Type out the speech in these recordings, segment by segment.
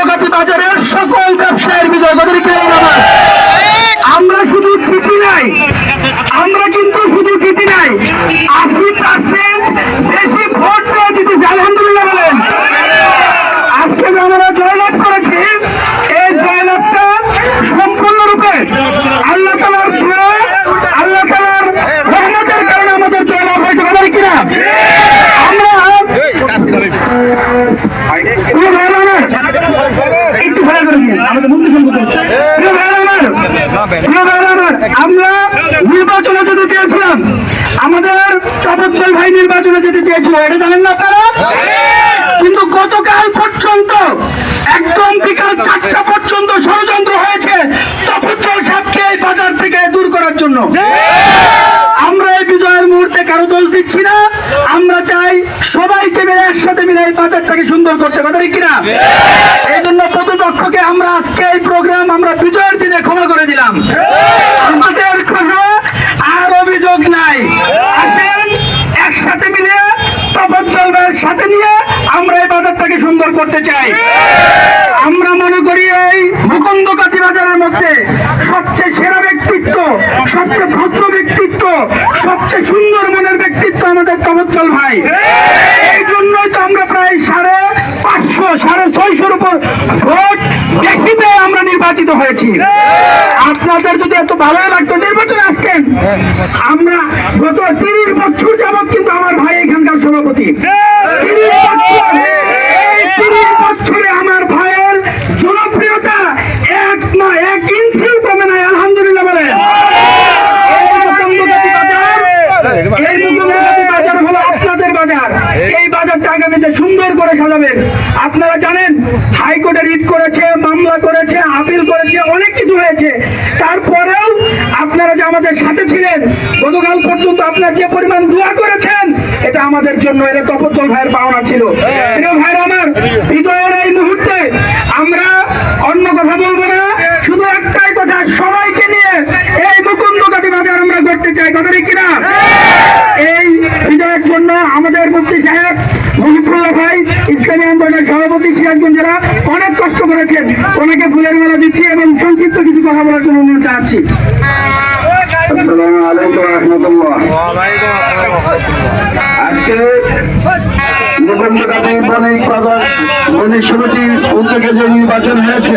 মুকুন্দকাতি বাজারের সকল ব্যবসায়ের বিজয় তাদেরকে আমরা শুধু জিতি নাই, আমরা কিন্তু শুধু জিতি নাই। আশি পার্সেন্ট বেশি ভোট পেয়ে জিতেছি আলহামদুলিল্লাহ বলেন আজকে যে আমরা জয়লাভ করেছি এই জয়লাভটা সম্পূর্ণরূপে আল্লাহ তালার দোয়া, আল্লাহ তালার রহমতের কারণে আমাদের জয়লাভ হয়েছে আমাদের কিনা আমরা প্রিয় ভাইয়েরা আমার, একটু ভালো করে দিন, আমাদের মুক্তি সম্পর্ক প্রিয় ভাইয়েরা আমার, নির্বাচনে যেতে চেয়েছিলাম। আমাদের তপচ্চল ভাই নির্বাচনে যেতে চেয়েছিল এটা জানেন না আপনারা? কিন্তু গতকাল পর্যন্ত একদম বিকাল চারটা পর্যন্ত ষড়যন্ত্র হয়েছে তপচ্চল সাহেবকে এই বাজার থেকে দূর করার জন্য। আমরা এই বিজয়ের মুহূর্তে কারও দোষ দিচ্ছি না। আমরা চাই সবাইকে মিলে একসাথে মিলে এই বাজারটাকে সুন্দর করতে। কথা ঠিক কিনা? এই জন্য প্রতিপক্ষকে আমরা আজকে এই প্রোগ্রাম আমরা বিজয়ের দিনে ক্ষমা করে দিলাম। আমাদের কোনো আর অভিযোগ নাই। আসেন, একসাথে মিলে তপচ্চলবের সাথে নিয়ে আমরা এই বাজারটাকে সুন্দর করতে চাই। আমরা মনে করি এই মুকুন্দ কাতি বাজারের মধ্যে সবচেয়ে সেরা ব্যক্তিত্ব, সবচেয়ে ভদ্র ব্যক্তিত্ব, সবচেয়ে সুন্দর মনের ব্যক্তিত্ব আমাদের তবজ্জল ভাই। এই জন্যই নির্বাচিত হয়েছি। আপনাদের যদি এত ভালোই লাগতো, নির্বাচনে আসতেন। আমরা গত তিরিশ বছর যাবৎ কিন্তু আমার ভাই এখানকার সভাপতি। সুন্দর করে সাজাবেন। আপনারা জানেন হাইকোর্টে রিট করেছে, মামলা করেছে করেছে অনেক কিছু হয়েছে, তারপরেও আপনারা যে আমাদের সাথে ছিলেন, গতকাল পর্যন্ত আপনার যে পরিমাণ দোয়া করেছেন, এটা আমাদের জন্য এটা তপজ্জল ভাইয়ের পাওনা ছিল। ভাইয়ের আমার বিজয়ের এই মুহূর্তে আমরা অন্য কথা বলব না শুধু একটাই কথা সবাইকে নিয়ে এই মুকুন্দ কাটি বাজার আমরা করতে চাই কথা ঠিক কিনা এই বিজয়ের জন্য আমাদের মুফতি সাহেব মহিবুল্লাহ ভাই ইসলামী আন্দোলনের সভাপতি সিরাজগঞ্জেরা অনেক কষ্ট করেছেন। ওনাকে ফুলের মালা দিচ্ছি এবং সংক্ষিপ্ত কিছু কথা বলার জন্য অনুরোধ জানাচ্ছি আসসালামু আলাইকুম রহমতুল্লাহ। আজকে মুকুন্দকালী বণিক বাজার বণিক সমিতির উদ্যোগে যে নির্বাচন হয়েছে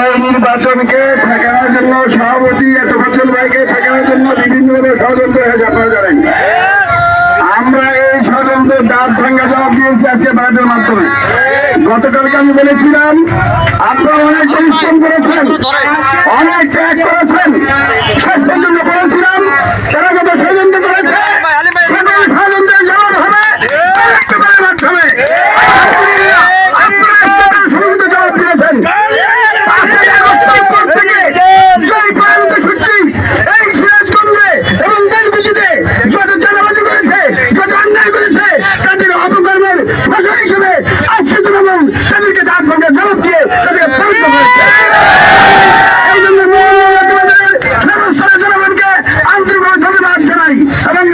এই নির্বাচনকে ঠেকানোর জন্য সভাপতি এত বছর ভাইকে ঠেকানোর জন্য বিভিন্নভাবে ষড়যন্ত্র হয়েছে আপনারা জানেন। আমরা এই ষড়যন্ত্রের দাঁত ভাঙ্গা জবাব দিয়েছি আজকে বাড়ির মাধ্যমে। গতকালকে আমি বলেছিলাম আপনারা অনেক পরিশ্রম করেছেন অনেক ত্যাগ করেছেন শেষ পর্যন্ত বলেছিলাম তারা যত ষড়যন্ত্র করেছে সকল ষড়যন্ত্রের জবাব হবে ইলেকট্রিকের মাধ্যমে আপনারা আপনারা সমস্ত জবাব দিয়েছেন পাঁচই আগস্টের পর থেকে জয় পর্যন্ত সত্যি এই সিরাজগঞ্জে এবং দেশবিদেশে যত চালাবাজি করেছে যত অন্যায় করেছে তাদের অপকর্মের ফসল হিসেবে আজকে তৃণমূল তাদেরকে দাঁত ভাঙে জবাব দিয়ে তাদেরকে পরিণত করেছে এই জন্য মোহাম্মদের সমস্ত জনগণকে আন্তরিকভাবে ধন্যবাদ জানাই এবং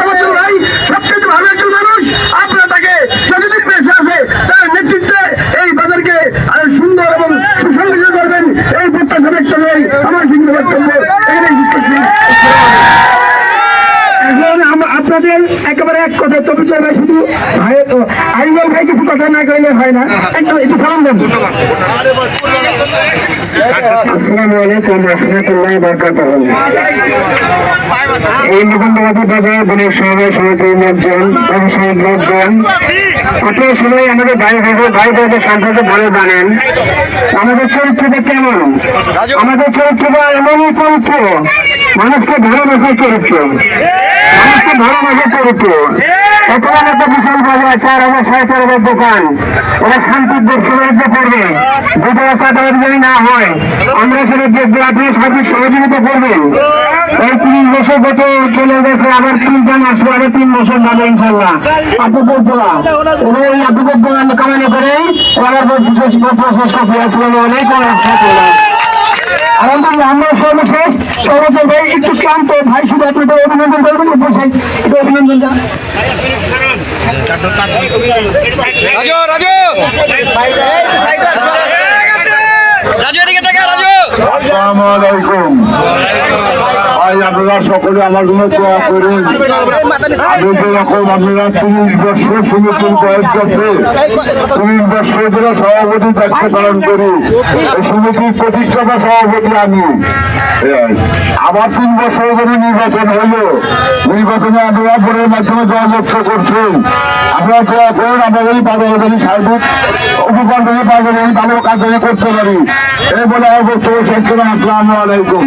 তোমার ভাই সবচেয়ে ভালো একজন মানুষ আপনারা তাকে যতদিন বেঁচে আছে তার নেতৃত্বে এই বাজারকে আরও সুন্দর এবং সুসংগঠিত করবেন এই প্রত্যাশা ব্যক্ত করে আমার সিংহ বক্তব্য এখানে শেষ করছি। এখন আমরা আপনাদের একেবারে এক কথা তবিচর ভাই শুধু ভাই আইজল ভাই কিছু কথা না কইলে হয় না একটু একটু সালাম দেন। আসসালামু আলাইকুম রহমতুল্লাহ বরকাতুহ। এই মোহাম্মদ বাজার বণিক সমাবেশ সমিতির লোকজন ব্যবসায়িক লোকজন আপনারা সবাই আমাদের ভাই ভাই ভাই ভাইদের সম্পর্কে ভালো জানেন। আমাদের চরিত্রটা কেমন? আমাদের চরিত্রটা এমনই চরিত্র। মানুষকে ভালোবাসার চরিত্র। মানুষকে ভালোবাসার চরিত্র। এত একটা বিশাল বাজার চার হাজার সাড়ে চার হাজার দোকান। ওরা শান্তির ব্যবসা করবে দুটো চাঁদাবাদি যদি না হয়, আমরা সেটা দেখব আপনি সার্বিক সহযোগিতা করবেন এই তিরিশ বছর গত চলে গেছে, আবার তিনটা পর আবার তিন বছর যাবে ইনশাল্লাহ আপনাদের দোয়া অভিনন্দন করবেন বসে অভিনন্দন জানান রাজু রাজু! রাজু এদিকে দেখে রাজু! আসসালামু আলাইকুম। ভাই আপনারা সকলে আমার জন্য দোয়া করুন আমি যেরকম আপনারা তিরিশ বছর সমিতির কয়েক করছে তিরিশ বছর ধরে সভাপতি দায়িত্ব পালন করি এই সমিতির প্রতিষ্ঠাতা সভাপতি আমি আবার তিন বছর ধরে নির্বাচন হইল নির্বাচনে আপনারা ভোটের মাধ্যমে জয়যুক্ত করছেন আপনারা দোয়া করেন আমাদের বাজারে সার্বিক উপকার থেকে বাজারে ভালো কাজ করতে পারি এই বলে আমার শেষ করে আসসালামু আলাইকুম